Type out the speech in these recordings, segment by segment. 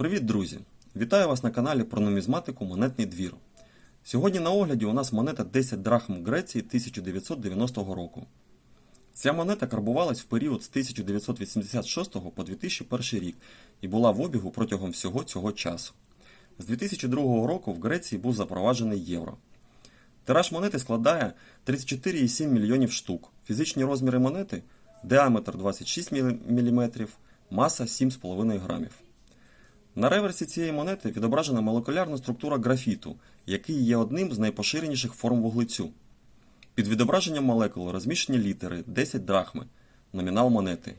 Привіт, друзі! Вітаю вас на каналі про нумізматику Монетний двір. Сьогодні на огляді у нас монета 10 драхм Греції 1990 року. Ця монета карбувалась в період з 1986 по 2001 рік і була в обігу протягом всього цього часу. З 2002 року в Греції був запроваджений євро. Тираж монети складає 34,7 мільйонів штук. Фізичні розміри монети діаметр 26 мм, маса 7,5 грамів. На реверсі цієї монети відображена молекулярна структура графіту, який є одним з найпоширеніших форм вуглецю. Під відображенням молекули розміщені літери 10 драхми, номінал монети.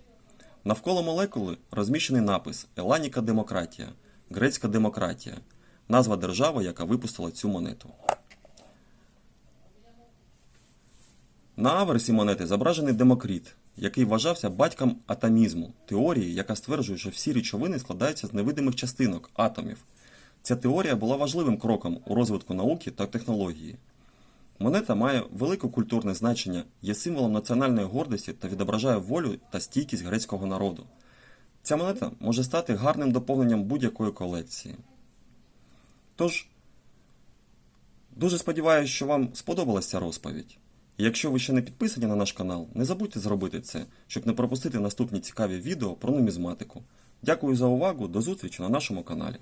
Навколо молекули розміщений напис Еланіка демократія, грецька демократія, назва держави, яка випустила цю монету. На аверсі монети зображений Демокріт, який вважався батьком атомізму, теорії, яка стверджує, що всі речовини складаються з невидимих частинок атомів. Ця теорія була важливим кроком у розвитку науки та технології. Монета має велике культурне значення, є символом національної гордості та відображає волю та стійкість грецького народу. Ця монета може стати гарним доповненням будь-якої колекції. Тож, дуже сподіваюся, що вам сподобалася розповідь. Якщо ви ще не підписані на наш канал, не забудьте зробити це, щоб не пропустити наступні цікаві відео про нумізматику. Дякую за увагу, до зустрічі на нашому каналі.